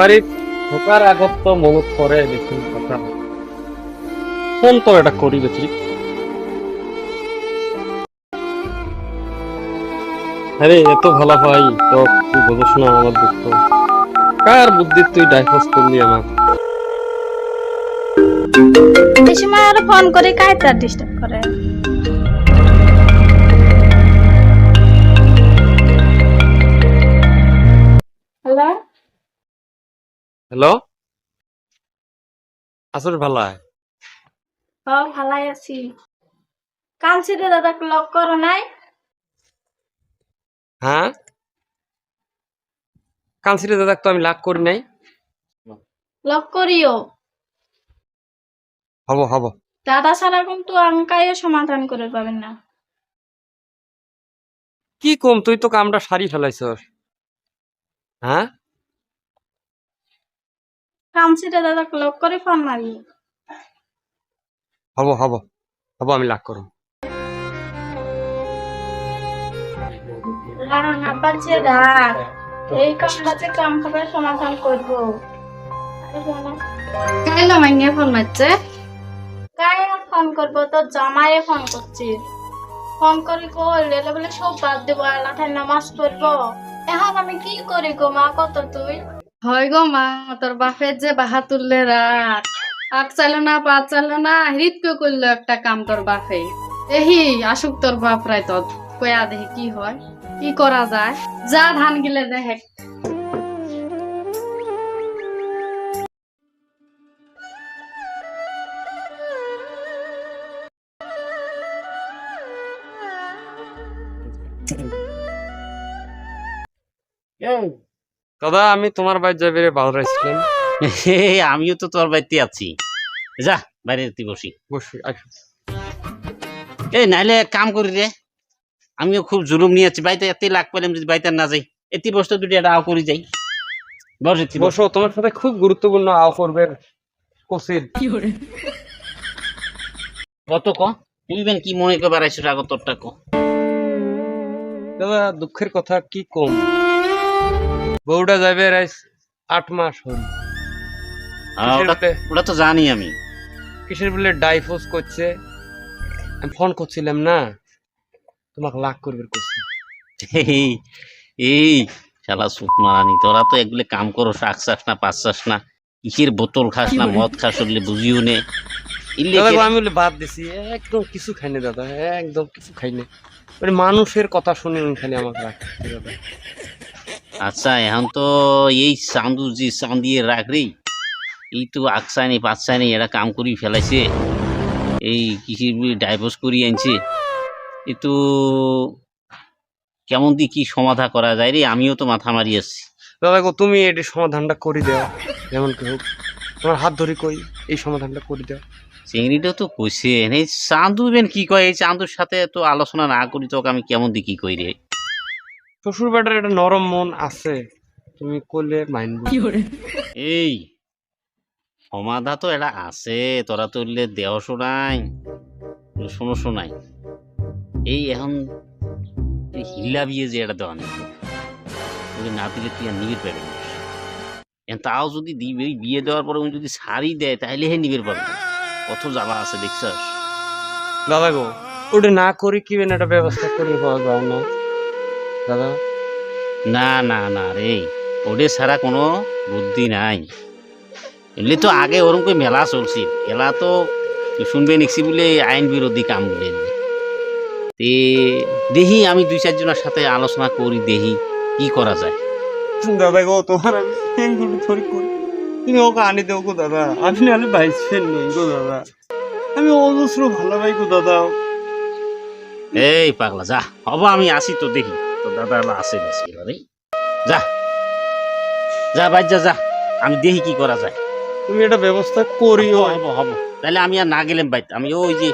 বাড়িত ঢোকার আগত মনত পড়ে দেখুন কথা। ফোন তো এটা করি বেশি। আরে এত ভালো ভাই তো তুই বোঝস না আমার দুঃখ। কার বুদ্ধি তুই ডাইভোর্স করলি আমার? এই সময় আর ফোন করে কাই তার ডিস্টার্ব করে? হ্যালো আসলে ভালো হয় ও ভালাই আছি। কাল কালচিতে দাদাক লগ করো নাই? হ্যাঁ কাল কালসিরে দাদা তো আমি লাগ করি নাই। লগ করিও হব হব। দাদা ছাড়া কিন্তু আঙ্কাইও সমাধান করে পাবেন না? কি কম তুই তো কামটা সারি ফেলাইছস হ্যাঁ কালচিতে দাদাক লগ ফোন মারি হব হব। হব আমি লাগ করব। কারণ আব্বার যে রাগ এই কামটা কাম করে সমাধান করব। কাইলা মাইনে ফোন মারছে? কায় ফোন করব? তোর জামাইয়ে ফোন করছি। ফোন করি কই? লেলে বলে সব বাদ দেবো আল্লাহ নামাজ পড়ব। এখন আমি কি করি গো মা? কত তুই? হয় গো মা, তোর বাপের যে বাহা তুললে রাত। আগ চাইলো না পা চাইলো না হৃদকে করল একটা কাম তোর বাপে? দেহি আসুক তোর বাপ রায় তোর কয়া দেখি কি হয়, কি করা যায়। যা ধান গিলে দেখে দাদা আমি তোমার বাড়ি যাবে রে ভালো রাখছিলাম হে, আমিও তো তোর বাড়িতে আছি। যা বাইরে তুই বসি। বসে আসো। এই নাইলে কাম করি রে। আমিও খুব জুলুম নিয়ে আছি। বাড়িতে এতে লাগ পেলাম যদি বাড়িতে না যাই। এতে বসতে দুটি একটা আও করি যাই। বস বস। তোমার সাথে খুব গুরুত্বপূর্ণ আও করবে কোসিদ কত ক? তুই বেন কি মনে করে বেড়াইছিস আগত তোরটা ক? দাদা দুঃখের কথা কি কম? বউটা যাবে রাইস আট মাস হল ওটা- তো জানি আমি। কিসের বলে ডাইভোর্স করছে? আমি ফোন করছিলাম না। তোমাকে লাখ করবে করছি। এই শালা সুত মারানি তোরা তো এগুলো কাম করো শাক চাস না পাঁচ চাস না কিসের বোতল খাস না মদ খাস ওগুলো বুঝিও নে। আমি বলে বাদ দিছি একদম কিছু খাইনি দাদা একদম কিছু খাইনি। মানে মানুষের কথা শুনে উনি খালি আমাকে রাখছে দাদা আচ্ছা এখন তো এই চান্দু যে চান্দিয়ে রাখ রে এই তো আকসানি পাঁচসানি এরা কাম করি ফেলাইছে। এই কৃষি ডাইভোর্স করি আনছে। এ তো কেমন দি কি সমাধা করা যায় রে? আমিও তো মাথা মারি আসছি। দাদা গো তুমি এটি সমাধানটা করে দেও যেমন কি হোক। তোমার হাত ধরে কই এই সমাধানটা করে দেও। চিংড়িটা তো কইছে এই চান্দু বেন কি কয়? এই চান্দুর সাথে তো আলোচনা না করি তোকে আমি কেমন দি কি কই রে? শ্বশুর বেটার একটা নরম মন আছে তুমি করলে মাইন্ড এই সমাধা তো এটা আছে তোরা তো উঠলে দেহ শোনাই শোনো শোনাই। এই এখন এই হিল্লা বিয়ে যে এটা দেওয়া নেই না দিলে তুই আর নিবির পাবি তাও যদি দিবে বিয়ে দেওয়ার পরে উনি যদি শাড়ি দেয় তাহলে হে নিবির পাবে। কত জ্বালা আছে দেখছস? দাদা গো ওটা না করি কি একটা ব্যবস্থা করে পাওয়া যায় না দাদা? না না না রে ওদের ছাড়া কোনো বুদ্ধি নাই। এমনি তো আগে ওরকম করে মেলা চলছিল এলা তো শুনবে নিচ্ছি বলে আইন বিরোধী কাম বলে তে দেখি আমি দুই চারজনের সাথে আলোচনা করি দেখি কি করা যায়। দাদা গো তোমার আমি ধরে করি। তুমি ওকে আনি দেও গো দাদা আমি নাহলে বাইসেন নেই গো দাদা। আমি অজস্র ভালো ভাই গো দাদা। এই পাগলা যা হব আমি আসি তো দেখি। তো দাদা বেশি রে যা। যা বাই যা যা। আমি দেখি কি করা যায়। তুমি এটা ব্যবস্থা করিও। হব হব তাহলে আমি আর না গেলাম বাইতে আমি ওই যে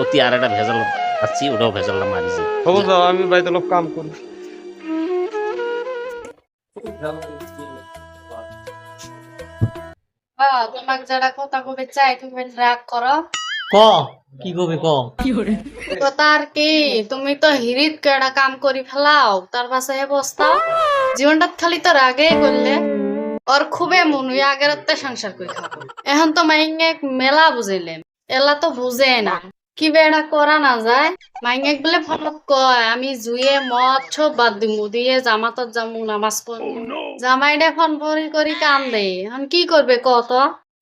অতি আর একটা ভেজাল আছি ওটাও ভেজালটা মারিছি হব যাও আমি বাড়িতে লোক কাম করি। তোমাকে যারা কথা কবে চাই তুমি রাগ করো। ক। কি কবি ক? কথা আর কি? তুমি তো হিরিত কেডা কাম করি ফেলাও। তার পাশে হে বস্তা। জীবনটা খালি তো রাগে করলে। ওর খুবই মন আগের সংসার করে খাব। এখন তো মাইঙ্গে মেলা বুঝাইলেন। এলা তো বুঝে না। কি বেড়া করা না যায়। মাইঙ্গে বলে ফলত কয় আমি জুয়ে মদ সব বাদ দিমু দিয়ে জামাতত যামু নামাজ পড়মু জামাইডে ফোন ভরি করি কান দে এখন কি করবে কত?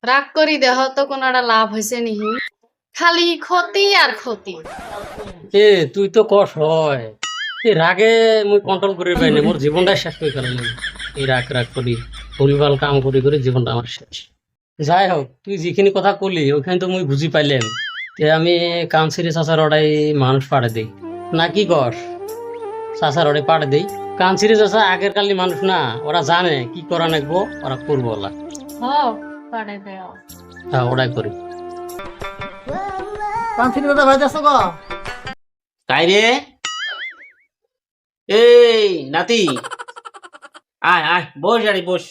রাগ করি দেহ তো কোনো লাভ হয়েছে নিহি। খালি ক্ষতি আর ক্ষতি। এ তুই তো কষ হয়। এই রাগে মুই কন্ট্রোল করে পাই না মোর জীবনটা শেষ করে ফেলাম এই রাগ রাগ করি পরিবার কাম করি করে জীবনটা আমার শেষ। যাই হোক তুই যিখিনি কথা কলি ওখানে তো মুই বুঝি পাইলাম। তে আমি কাম সিরে চাচার ওটাই মানুষ পাড়ে দিই। না কি কর চাচার ওটাই পাড়ে দিই। কাম সিরে চাচা আগের কালি মানুষ না ওরা জানে কি করা নাকবো ওরা করব ওলা। হ পাড়ে দেও। হ্যাঁ ওটাই করি। কান্তিনি দাদা ভাই যাচ্ছ গো? তাই রে? এই নাতি। আয় আয় বস আরে বস।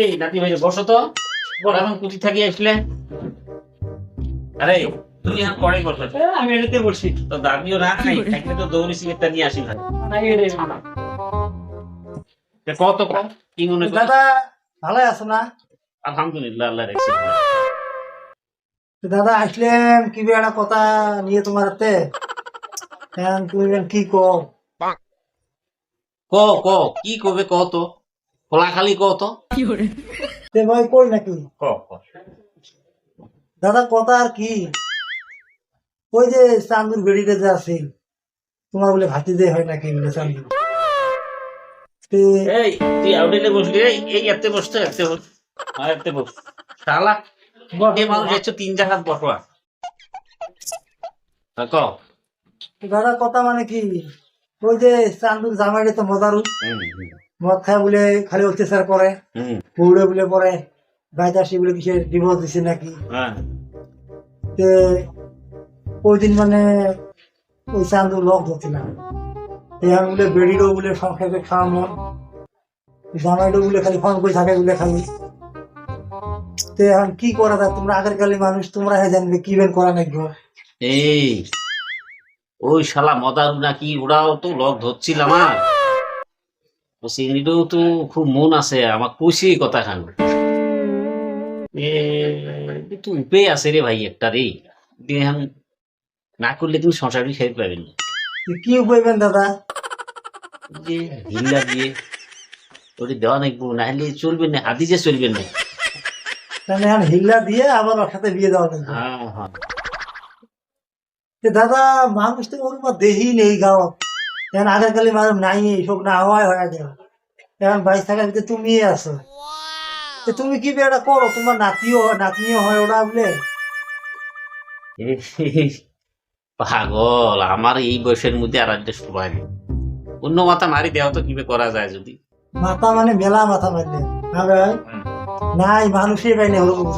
এই নাতি ভাই বসো তো। এখন কুটি থাকি আসলে। আরে তুই এখন বসো। আমি এটাতে বসি। তো দাদিও না নাই থাকলে তো দৌড়ি সিগারেটটা নিয়ে আসি ভাই। কত কম? কি মনে করো? দাদা ভালো আছো না? আলহামদুলিল্লাহ আল্লাহ রেখেছি। দাদা আসলেন কি একটা কথা নিয়ে তোমার হাতে? তুমি কি ক ক কি কবে ক তো? খোলা খালি ক তো তে ভাই কই নাকি? ক ক দাদা কথা আর কি? ওই যে চান্দুর বেড়িতে যে আছে তোমার বলে ভাতি যে হয় নাকি চান্দুর? এই তুই আউটেলে বসলি। এই এই এতে বসতে এতে বস। আর এতে বস। শালা এ মানুষ একশো তিন জায়গাত বসবা। ক? দাদা কথা মানে কি? ওই যে চান্দুর জামাইরে তো মজারু হুম, হুম, মদ খায় বলে খালি অত্যাচার করে। পুড়ে বলে পরে। বাইতে আসি বলে কিসে ডিভোর্স দিছে নাকি? হ্যাঁ। তে ওই দিন মানে ওই চান্দু লক ধরছিলাম। সংক্ষেপে খাওয়া মন খালি ফোন করে থাকে খালি। তে এখন কি করা যায়? তোমরা আগের কালে মানুষ, তোমরা জানবে কি বের করা এই, ওই শালা মদারু নাকি, ওরাও তো লক ধরছিল আমার। ও চিংড়িটাও তো খুব মন আছে, আমার কইছে কথা খান। তো আছে রে ভাই একটা রে। না করলে তুমি সংসারই খেতে পাবেন না কি উপাইবেন দাদা? যে দিয়ে ওটি দেওয়া নাকবো না হলে চলবে না হাতি যে চলবে না। তাহলে এখন হিল্লা দিয়ে আবার ওর সাথে বিয়ে দেওয়া লাগবে। হ্যাঁ হ্যাঁ। দাদা মানুষ তো ওর দেহি নেই গাও। এখন আগের কালে মানুষ নাই সব না হওয়াই হয়ে গেল এখন বাইশ থাকার ভিতরে তুমি আছো। তুমি কি বেটা করো? তোমার নাতিও হয় নাতনিও হয় ওরা বলে? পাগল আমার এই বয়সের মধ্যে আর একটা সময় নেই অন্য মাথা মারি দেওয়া তো কীভাবে করা যায় যদি? মাথা মানে মেলা মাথা মারলে। না ভাই নাই মানুষই পাই না ওরকম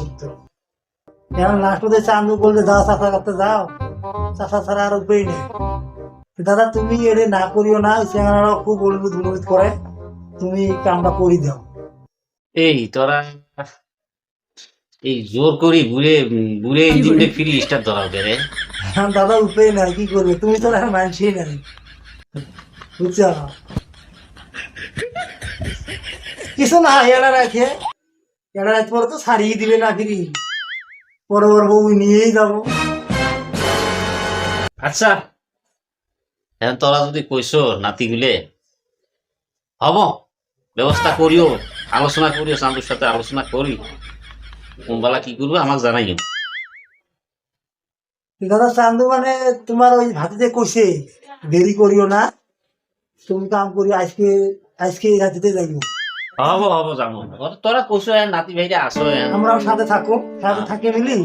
এখন লাস্ট ওদের চান্দু বলতে যাও চাষা করতে যাও। চাষা ছাড়া আর উপায় নেই। দাদা তুমি এটা না করিও না সেখানে খুব অনুরোধ অনুরোধ করে তুমি কামটা করে দাও। এই তোরা এই জোর করি ঘুরে ঘুরে ইঞ্জিনটা ফিরি স্টার্ট ধরা হবে রে। এখন দাদা উপায় নাই কি করবে? তুমি তো আর মানছি নাই বুঝছ? কিছু না এটা রাখে। এটা রাত পরে তো সারিয়ে দিবে না ফিরি। পরে বউ নিয়েই যাব। আচ্ছা। এখন তোরা যদি কইস নাতি গুলে, হব, ব্যবস্থা করিও, আলোচনা করিও চান্দুর সাথে আলোচনা করি। কোনবেলা কি করবে আমাকে জানাইও। দাদা চান্দু মানে তোমার ওই ভাতিতে কইছে দেরি করিও না তুমি কাম করি আজকে আজকে এই রাতিতে যাইও হব হব জানো তোরা কইস নাতি ভাইরা আসো আমরাও সাথে থাকো সাথে থাকে মিলি।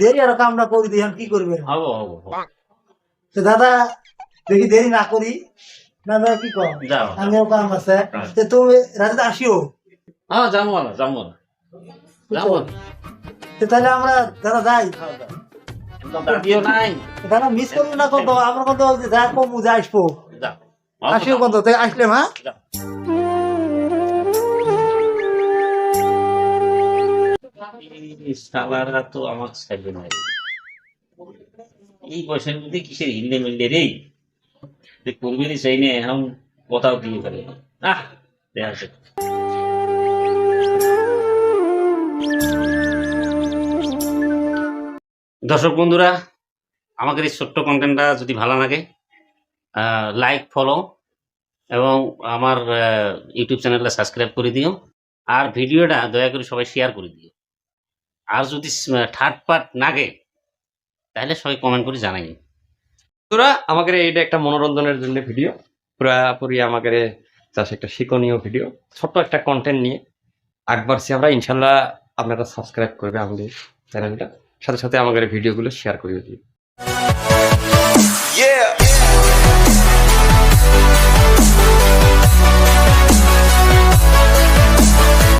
দেরি আর কামটা করি দিই কি করবে হব হব। তো দাদা দেখি দেরি না করি না দাদা কি কর আমিও কাম আছে। তো তুমি রাতে আসিও? হ্যাঁ যাব না যাব না যাব তাহলে আমরা দাদা যাই। দাদা মিস করব না কত আমরা কত যা কমু যা আসব আসিও কত তো আসলে হ্যাঁ এই তো আমার রে। এই বয়সের মধ্যে কিসের হিললে মিললে রে করবি চাই না এখন কথাও দিয়ে ফেলে আহ দেখা দর্শক বন্ধুরা, আমাদের এই ছোট্ট কন্টেন্টটা যদি ভালো লাগে লাইক ফলো এবং আমার ইউটিউব চ্যানেলটা সাবস্ক্রাইব করে দিও। আর ভিডিওটা দয়া করে সবাই শেয়ার করে দিও। আর যদি থার্ড পার্ট লাগে তাহলে সবাই কমেন্ট করে জানাই। বন্ধুরা, আমাদের এইটা একটা মনোরঞ্জনের জন্য ভিডিও পুরাপুরি আমাদের জাস্ট একটা শিক্ষণীয় ভিডিও ছোট্ট একটা কন্টেন্ট নিয়ে। আকবরছি আমরা ইনশাল্লাহ আপনারা সাবস্ক্রাইব করবে আমাদের চ্যানেলটা সাথে সাথে আমাদের ভিডিওগুলো শেয়ার করে Yeah.